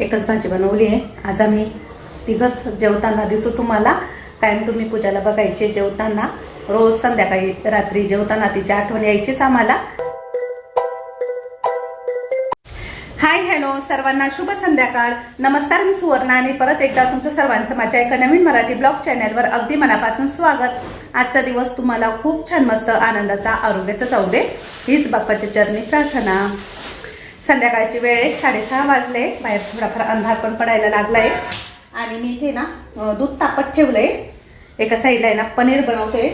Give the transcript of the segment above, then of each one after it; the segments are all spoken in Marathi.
एकच भाजी बनवली आहे. आज आम्ही तिघंच जेवताना दिसू तुम्हाला. कायम तुम्ही पूजाला बघायचे जेवताना. रोज संध्याकाळी रात्री जेवताना तिची आठवण यायचीच आम्हाला. हाय हॅलो सर्वांना शुभ संध्याकाळ. नमस्कार मी सुवर्णा आणि परत एकदा तुमचं सर्वांचं माझ्या एका नवीन मराठी ब्लॉग चॅनलवर अगदी मनापासून स्वागत. आजचा दिवस तुम्हाला खूप छान मस्त आनंदाचा आरोग्याचा जाऊ दे. हीच बाप्पाच्या चरणी प्रार्थना. संध्याकाळची वेळ आहे साडेसहा वाजले. बाहेर थोडाफार अंधार पण पडायला लागलाय. आणि मी इथे ना दूध तापत ठेवलंय. एका साईडला आहे ना पनीर बनवते.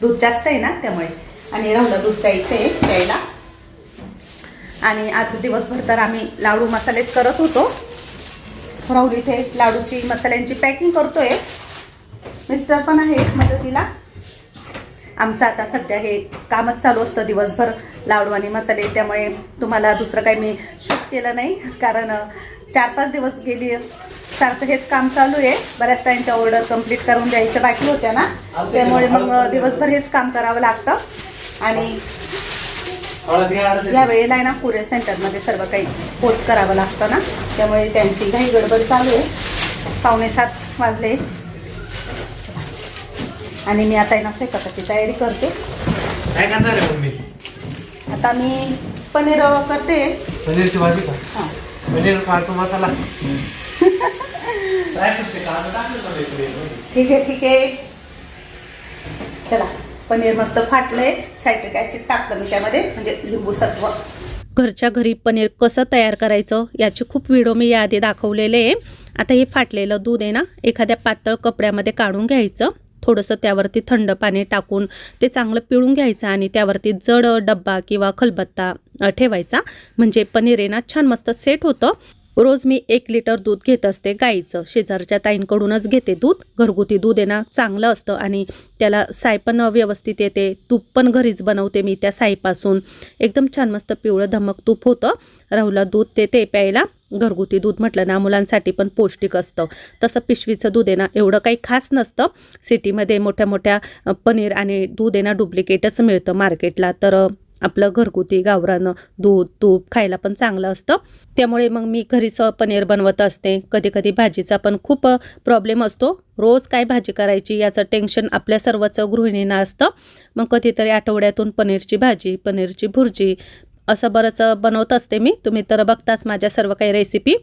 दूध जास्त आहे ना त्यामुळे. आणि राहुलं दूध द्यायचं आहे प्यायला. आणि आज दिवसभर तर आम्ही लाडू मसालेच करत होतो. राहुल इथे लाडूची मसाल्यांची पॅकिंग करतोय. मिस्टर पण आहे मदतीला. आमचं आता सध्या हे कामच चालू असतं दिवसभर. लाडू आणि मसाले त्यामुळे तुम्हाला दुसरं काही मी शूट केलं नाही. कारण चार पाच दिवस गेली. सारखं हेच काम चालू आहे. बऱ्याच त्यांच्या ऑर्डर कंप्लीट करून द्यायच्या बाकी होत्या ना. त्यामुळे मग दिवसभर हेच काम करावं लागतं. आणि या वेळेला आहे ना कुरिअर सेंटरमध्ये सर्व काही पोच करावं लागतं ना. त्यामुळे त्यांची घाई गडबड चालू आहे. पावणे सात वाजले. आणि मी आता आहे ना स्वयंपाकाची तयारी करते. काय करणार आहे मम्मी? आता मी पनीर करते. पनीरची भाजी का? हां. पनीर काजू मसाला? ठीक आहे ठीक आहे. चला पनीर मस्त फाटलंय. सायट्रिक ॲसिड टाकलं मी त्यामध्ये म्हणजे लिंबू सत्व घरच्या घरी पनीर कसं तयार करायचं याचे खूप व्हिडिओ मी याआधी दाखवलेले आहे. आता हे फाटलेलं दूध आहे ना एखाद्या पातळ कपड्यामध्ये काढून घ्यायचं. थोडंसं त्यावरती थंड पाणी टाकून ते चांगलं पिळून घ्यायचं आणि त्यावरती जड डब्बा किंवा खलबत्ता ठेवायचा. म्हणजे पनीर आहे ना छान मस्त सेट होतं. रोज मी एक लिटर दूध घेत असते गाईचं. शेजारच्या ताईंकडूनच घेते दूध. घरगुती दूध आहे ना चांगलं असतं आणि त्याला साय पण व्यवस्थित येते. तूप पण घरीच बनवते मी त्या साईपासून. एकदम छान मस्त पिवळं धमक तूप होतं. राहुला दूध ते ते प्यायला. घरगुती दूध म्हटलं ना मुलांसाठी पण पौष्टिक असतं. तसं पिशवीचं दूध आहे ना एवढं काही खास नसतं. सिटीमध्ये मोठ्या मोठ्या पनीर आणि दूध आहे ना डुप्लिकेटच मिळतं मार्केटला. तर आपलं घरगुती गावरानं दूध तूप खायला पण चांगलं असतं. त्यामुळे मग मी घरीच पनीर बनवत असते. कधी कधी भाजीचा पण खूप प्रॉब्लेम असतो. रोज काय भाजी करायची याचं टेन्शन आपल्या सर्वच गृहिणींना असतं. मग कधीतरी आठवड्यातून पनीरची भाजी पनीरची भुर्जी असं बरंच बनवत असते मी. तुम्ही तर बघताच माझ्या सर्व काही रेसिपी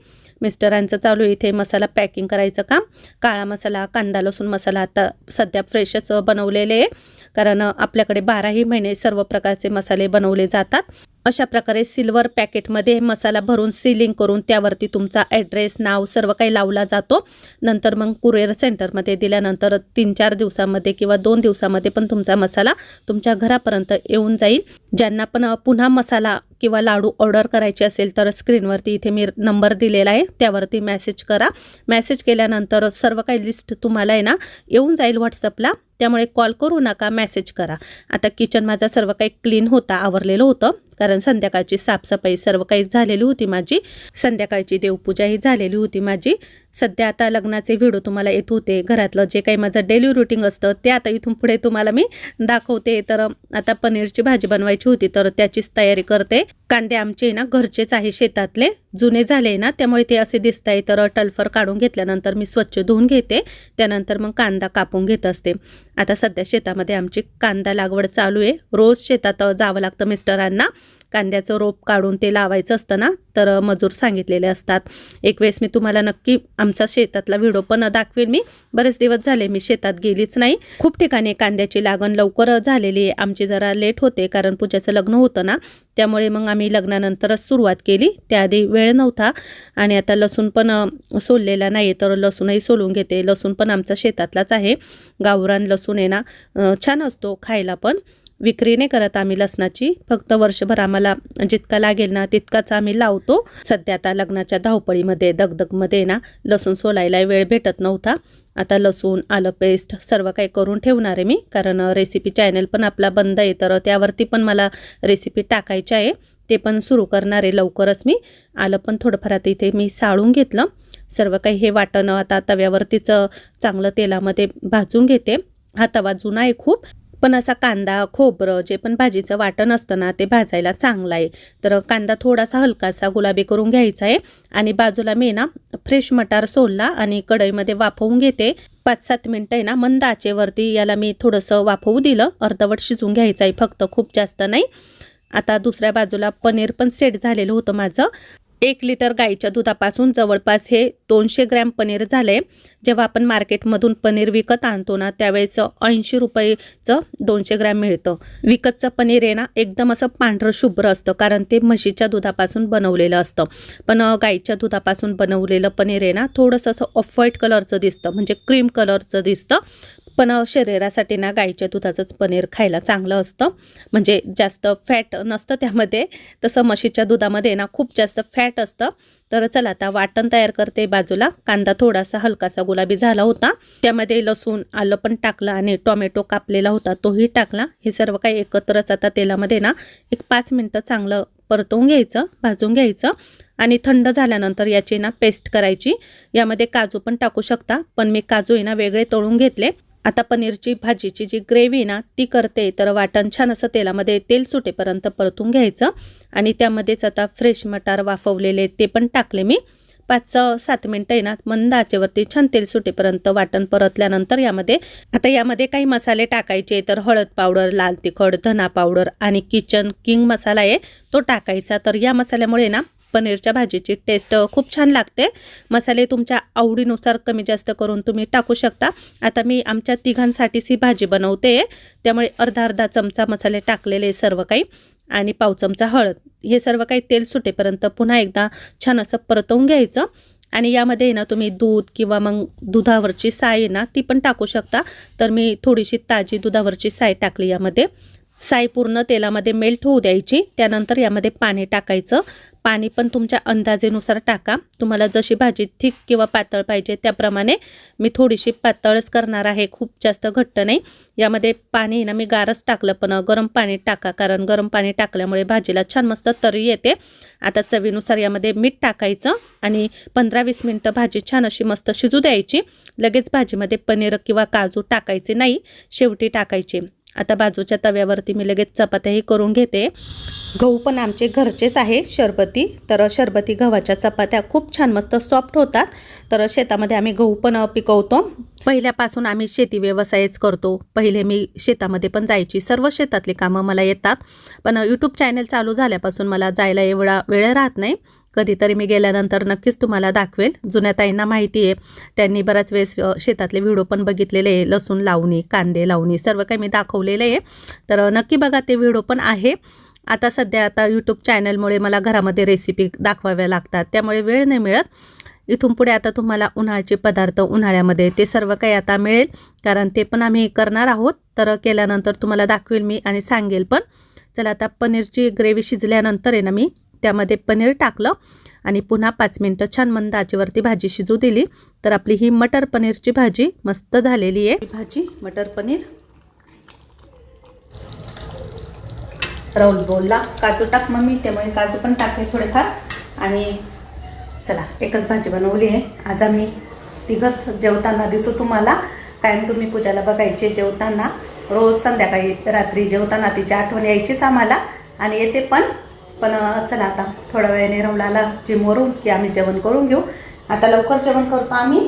मिस्टरांचं चालू आहे इथे मसाला पॅकिंग करायचं काम. काळा मसाला कांदा लसूण मसाला आता सध्या फ्रेशच बनवलेले आहे. कारण आपल्याकडे बाराही महिने सर्व प्रकारचे मसाले बनवले जातात. अशा प्रकारे सिल्वर पॅकेटमध्ये मसाला भरून सिलिंग करून त्यावरती तुमचा ॲड्रेस नाव सर्व काही लावला जातो. नंतर मग कुरिअर सेंटरमध्ये दिल्यानंतर तीन चार दिवसामध्ये किंवा दोन दिवसामध्ये पण तुमचा मसाला तुमच्या घरापर्यंत येऊन जाईल. ज्यांना पण पुन्हा मसाला किंवा लाडू ऑर्डर करायचे असेल तर स्क्रीनवरती इथे मी नंबर दिलेला आहे. त्यावरती मॅसेज करा. मॅसेज केल्यानंतर सर्व काही लिस्ट तुम्हाला आहे ना येऊन जाईल व्हॉट्सअपला त्यामुळे कॉल करू नका मेसेज करा. आता किचन माझा सर्व काही क्लीन होता आवरलेलं होतं. कारण संध्याकाळची साफसफाई सर्व काही झालेली होती माझी. संध्याकाळची देवपूजाही झालेली होती माझी. सध्या आता लग्नाचे व्हिडिओ तुम्हाला येत होते. घरातलं जे काही माझं डेली रुटीन असतं ते आता इथून पुढे तुम्हाला मी दाखवते. तर आता पनीरची भाजी बनवायची होती तर त्याचीच तयारी करते. कांदे आमचे ना घरचेच आहे शेतातले. जुने झाले ना त्यामुळे ते असे दिसत आहे तर टल्फर काढून घेतल्यानंतर मी स्वच्छ धुवून घेते. त्यानंतर मग कांदा कापून घेत असते. आता सध्या शेतामध्ये आमची कांदा लागवड चालू आहे. रोज शेतात जावं लागतं मिस्टरांना. कांद्याचं रोप काढून ते लावायचं असतं ना तर मजूर सांगितलेले असतात. एक वेळेस मी तुम्हाला नक्की आमचा शेतातला व्हिडिओ पण दाखवेल मी. बरेच दिवस झाले मी शेतात गेलीच नाही. खूप ठिकाणी कांद्याची लागण लवकर झालेली आहे. आमची जरा लेट होते कारण पूजाचं लग्न होतं ना त्यामुळे मग आम्ही लग्नानंतरच सुरुवात केली. त्याआधी वेळ नव्हता आणि आता लसूण पण सोललेला नाही तर लसूणही सोलून घेते. लसूण पण आमचा शेतातलाच आहे. गावरान लसूण आहे ना छान असतो खायला पण. विक्री नाही करत आम्ही लसणाची. फक्त वर्षभर आम्हाला जितका लागेल ना तितकाच आम्ही लावतो. सध्या आता लग्नाच्या धावपळीमध्ये दगदगमध्ये ना लसूण सोलायला वेळ भेटत नव्हता. आता लसूण आलं पेस्ट सर्व काही करून ठेवणार आहे मी. कारण रेसिपी चॅनल पण आपला बंद आहे. तर त्यावरती पण मला रेसिपी टाकायची आहे. ते पण सुरू करणार आहे लवकरच मी. आलं पण थोडंफार आता इथे मी साळून घेतलं. सर्व काही हे वाटणं आता तव्यावरतीच चांगलं तेलामध्ये भाजून घेते. हा तवा जुना आहे खूप. पण असा कांदा खोबरं जे पण भाजीचं वाटण असतं ना ते भाजायला चांगलं आहे. तर कांदा थोडासा हलकासा गुलाबी करून घ्यायचा आहे आणि बाजूला मी ना फ्रेश मटार सोडला आणि कढईमध्ये वाफवून घेते. पाच सात मिनटं आहे ना मंद आचेवरती याला मी थोडंसं वाफवू दिलं. अर्धवट शिजवून घ्यायचं आहे फक्त खूप जास्त नाही. आता दुसऱ्या बाजूला पनीर पण सेट झालेलं होतं माझं. एक लिटर गाईच्या दुधापासून जवळपास हे दोनशे ग्रॅम पनीर झाले. जेव्हा आपण मार्केटमधून पनीर विकत आणतो ना त्यावेळेस ऐंशी रुपयेचं दोनशे ग्रॅम मिळतं. विकतचं पनीर आहे ना एकदम असं पांढरं शुभ्र असतं कारण ते म्हशीच्या दुधापासून बनवलेलं असतं. पण गाईच्या दुधापासून बनवलेलं पनीर आहे ना थोडंसं असं ऑफ व्हाईट कलरचं दिसतं म्हणजे क्रीम कलरचं दिसतं. पण शरीरासाठी ना गाईच्या दुधाचंच पनीर खायला चांगलं असतं. म्हणजे जास्त फॅट नसतं त्यामध्ये. तसं म्हशीच्या दुधामध्ये ना खूप जास्त फॅट असतं. तर चला आता वाटण तयार करते बाजूला. कांदा थोडासा हलकासा गुलाबी झाला होता. त्यामध्ये लसूण आलं पण टाकलं आणि टोमॅटो कापलेला होता तोही टाकला. हे सर्व काही एकत्रच आता तेलामध्ये ना एक पाच मिनटं चांगलं परतवून घ्यायचं भाजून घ्यायचं. आणि थंड झाल्यानंतर याची ना पेस्ट करायची. यामध्ये काजू पण टाकू शकता. पण मी काजू आहे ना वेगळे तळून घेतले. आता पनीरची भाजीची जी ग्रेव्ही ना ती करते. तर वाटण छान असं तेलामध्ये तेल सुटेपर्यंत परतून घ्यायचं. आणि त्यामध्येच आता फ्रेश मटार वाफवलेले ते पण टाकले मी. पाच सात मिनटं आहे ना मंद आचेवरती छान तेल सुटेपर्यंत वाटण परतल्यानंतर यामध्ये आता यामध्ये काही मसाले टाकायचे तर हळद पावडर लाल तिखट धना पावडर आणि किचन किंग मसाला आहे तो टाकायचा. तर या मसाल्यामुळे ना पनीरच्या भाजीची टेस्ट खूप छान लागते. मसाले तुमच्या आवडीनुसार कमी जास्त करून तुम्ही टाकू शकता. आता मी आमच्या तिघांसाठीच ही भाजी बनवते. त्यामुळे अर्धा अर्धा चमचा मसाले टाकलेले सर्व काही आणि पाव चमचा हळद. हे सर्व काही तेल सुटेपर्यंत पुन्हा एकदा छान असं परतवून घ्यायचं. आणि यामध्ये आहे ना तुम्ही दूध किंवा मग दुधावरची साय आहे ना ती पण टाकू शकता. तर मी थोडीशी ताजी दुधावरची साय टाकली यामध्ये. साय पूर्ण तेलामध्ये मेल्ट होऊ द्यायची. त्यानंतर यामध्ये पाणी टाकायचं. पाणी पण तुमच्या अंदाजेनुसार टाका. तुम्हाला जशी भाजी थिक किंवा पातळ पाहिजे त्याप्रमाणे मी थोडीशी पातळच करणार आहे. खूप जास्त घट्ट नाही. यामध्ये पाणी ना मी गारच टाकलं पण गरम पाणी टाका. कारण गरम पाणी टाकल्यामुळे भाजीला छान मस्त तरी येते. आता चवीनुसार यामध्ये मीठ टाकायचं आणि पंधरा वीस मिनटं भाजी छान अशी मस्त शिजू द्यायची. लगेच भाजीमध्ये पनीर किंवा काजू टाकायचे नाही. शेवटी टाकायचे. आता बाजूच्या तव्यावरती मी लगेच चपात्याही करून घेते. गहू पण आमचे घरचेच आहे शरबती. तर शरबती गव्हाच्या चपात्या खूप छान मस्त सॉफ्ट होतात. तर शेतामध्ये आम्ही गहू पण पिकवतो. पहिल्यापासून आम्ही शेती व्यवसायच करतो. पहिले मी शेतामध्ये पण जायची. सर्व शेतातली कामं मला येतात. पण यूट्यूब चॅनल चालू झाल्यापासून मला जायला एवढा वेळ राहत नाही. कधीतरी मी गेल्यानंतर नक्कीच तुम्हाला दाखवेल जुन्या ताईंना माहिती आहे. त्यांनी बराच वेळेस शेतातले व्हिडिओ पण बघितलेले आहे. लसूण लावणी कांदे लावणी सर्व काही मी दाखवलेलं आहे. तर नक्की बघा ते व्हिडिओ पण आहे. आता सध्या आता यूट्यूब चॅनलमुळे मला घरामध्ये रेसिपी दाखवाव्या लागतात. त्यामुळे वेळ नाही मिळत. इथून पुढे आता तुम्हाला उन्हाळ्याचे पदार्थ उन्हाळ्यामध्ये ते सर्व काही आता मिळेल. कारण ते पण आम्ही करणार आहोत. तर केल्यानंतर तुम्हाला दाखवेल मी आणि सांगेल पण. चला आता पनीरची ग्रेव्ही शिजल्यानंतर आहे ना मी त्यामध्ये पनीर टाकलं आणि पुन्हा पाच मिनटं छान मंद आचेवरती भाजी शिजू दिली. तर आपली ही मटर पनीरची भाजी मस्त झालेली आहे. भाजी मटर पनीर. राहुल बोलला काजू टाक मम्मी त्यामुळे काजू पण टाकले थोडेफार. आणि चला एकच भाजी बनवली आहे. आज आम्ही तिघंच जेवताना दिसू तुम्हाला. कायम तुम्ही पूजाला बघायचे जेवताना. रोज संध्याकाळी रात्री जेवताना तिची आठवण यायचीच आम्हाला. आणि येते पण पण चला आता थोड्या वेळाने राहुलाला जिमवरून की आम्ही जेवण करून घेऊ. आता लवकर जेवण करतो आम्ही.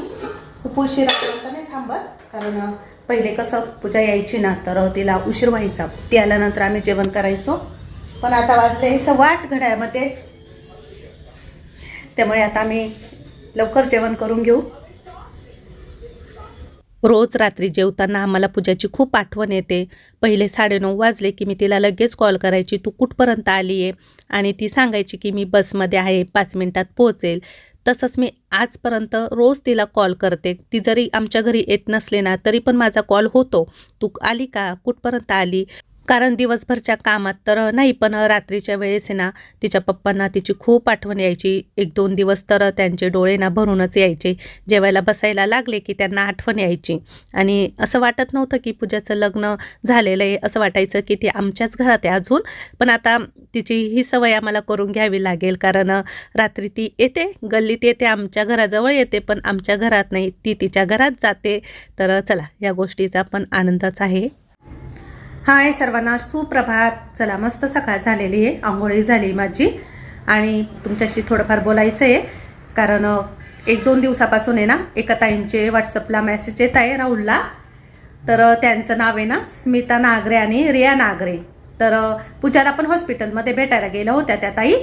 खूप उशिरापर्यंत नाही थांबत. कारण पहिले कसं पूजा यायची ना तर तिला उशीर व्हायचा. ती आल्यानंतर आम्ही जेवण करायचो. पण आता वाजले सव्वा आठ घड्यामध्ये त्यामुळे आता आम्ही लवकर जेवण करून घेऊ. रोज रात्री जेवताना आम्हाला पूजाची खूप आठवण येते. पहिले साडेनऊ वाजले की मी तिला लगेच कॉल करायची तू कुठपर्यंत आली आहे आणि ती सांगायची की मी बसमध्ये आहे पाच मिनटात पोहोचेल. तसंच मी आजपर्यंत रोज तिला कॉल करते. ती जरी आमच्या घरी येत नसले ना तरी पण माझा कॉल होतो. तू आली का? कुठपर्यंत आली? कारण दिवसभरच्या कामात तर नाही पण रात्रीच्या वेळेस आहे ना तिच्या पप्पांना तिची खूप आठवण यायची. एक दोन दिवस तर त्यांचे डोळे ना भरूनच यायचे. जेवायला बसायला लागले की त्यांना आठवण यायची. आणि असं वाटत नव्हतं की पूजाचं लग्न झालेलं आहे असं वाटायचं की ती आमच्याच घरात आहे अजून. पण आता तिची ही सवय आम्हाला करून घ्यावी लागेल कारण रात्री ती येते गल्लीत येते आमच्या घराजवळ येते पण आमच्या घरात नाही ती तिच्या घरात जाते. तर चला या गोष्टीचा पण आनंदच आहे. हाय सर्वांना सुप्रभात. चला मस्त सकाळ झालेली आहे. आंघोळी झाली माझी. आणि तुमच्याशी थोडंफार बोलायचं आहे कारण एक दोन दिवसापासून आहे ना एका ताईंचे व्हॉट्सअपला मेसेज येत आहे राहुलला. तर त्यांचं नाव आहे ना स्मिता नागरे आणि रिया नागरे. तर पूजाला पण हॉस्पिटलमध्ये भेटायला गेल्या होत्या त्या ताई.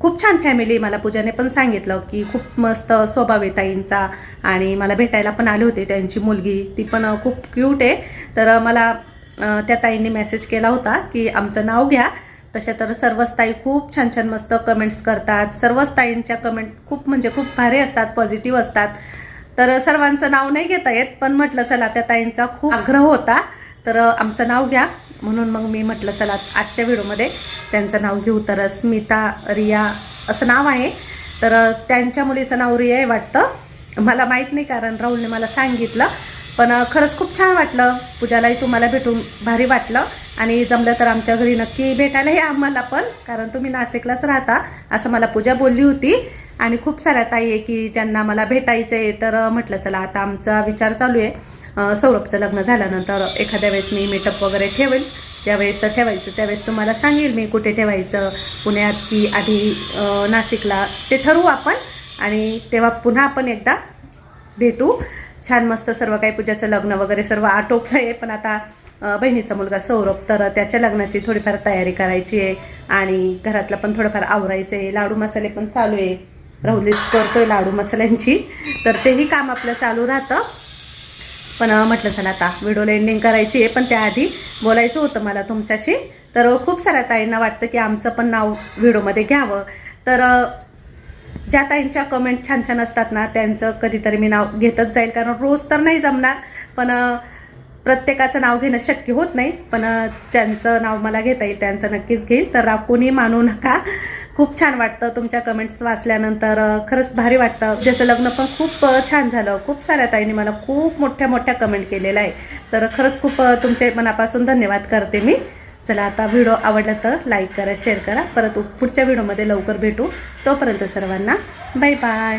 खूप छान फॅमिली मला पूजाने पण सांगितलं की खूप मस्त स्वभाव आहे ताईंचा. आणि मला भेटायला पण आले होते त्यांची मुलगी. ती पण खूप क्यूट आहे. तर मला त्या ताईंनी मेसेज केला होता की आमचं नाव घ्या. तशा तर सर्वच ताई खूप छान छान मस्त कमेंट्स करतात. सर्वच ताईंच्या कमेंट खूप म्हणजे खूप भारी असतात पॉझिटिव्ह असतात. तर सर्वांचं नाव नाही घेता येत पण म्हटलं चला त्या ताईंचा खूप आग्रह होता. तर आमचं नाव घ्या. म्हणून मग मी म्हटलं चला आजच्या व्हिडिओमध्ये त्यांचं नाव घेऊ. तर स्मिता रिया असं नाव आहे. तर त्यांच्या मुलीचं नाव रिया आहे वाटतं. मला माहीत नाही कारण राहुलने मला सांगितलं. पण खरंच खूप छान वाटलं. पूजालाही तुम्हाला भेटून भारी वाटलं. आणि जमलं तर आमच्या घरी नक्की भेटायला या आम्हाला पण कारण तुम्ही नाशिकलाच राहता असं मला पूजा बोलली होती. आणि खूप साऱ्या ताई आहे की ज्यांना मला भेटायचं आहे तर म्हटलं चला आता आमचा विचार चालू आहे. सौरभचं लग्न झाल्यानंतर एखाद्या वेळेस मी मेटअप वगैरे ठेवेल ज्यावेळेस ठेवायचं त्यावेळेस तुम्हाला सांगेल मी कुठे ठेवायचं. पुण्यात की आधी नाशिकला ते ठरवू आपण. आणि तेव्हा पुन्हा आपण एकदा भेटू. छान मस्त सर्व काही पूजाचं लग्न वगैरे सर्व आटोपलं आहे पण आता बहिणीचा मुलगा सौरभ तर त्याच्या लग्नाची थोडीफार तयारी करायची आहे. आणि घरातलं पण थोडंफार आवरायचं आहे. लाडू मसाले पण चालू आहे. राहुलीच करतोय लाडू मसाल्यांची. तर तेही काम आपलं चालू राहतं. पण म्हटलं चला आता व्हिडिओला एंडिंग करायची आहे. पण त्याआधी बोलायचं होतं मला तुमच्याशी. तर खूप साऱ्या ताईंना वाटतं की आमचं पण नाव व्हिडिओमध्ये घ्यावं. तर ज्या ताईंच्या कमेंट छान छान असतात ना त्यांचं कधीतरी मी नाव घेतच जाईल. कारण रोज तर नाही जमणार पण प्रत्येकाचं नाव घेणं शक्य होत नाही. पण ज्यांचं नाव मला घेता येईल त्यांचं नक्कीच घेईल. तर कोणी मानू नका. खूप छान वाटतं तुमच्या कमेंट्स वाचल्यानंतर खरंच भारी वाटतं. ज्याचं लग्न पण खूप छान झालं. खूप साऱ्या ताईंनी मला खूप मोठ्या मोठ्या कमेंट केलेल्या आहे तर खरंच खूप तुमचे मनापासून धन्यवाद करते मी. चला आता व्हिडिओ आवडला तर लाईक करा शेअर करा. परत पुढच्या व्हिडिओमध्ये लवकर भेटू. तोपर्यंत सर्वांना बाय बाय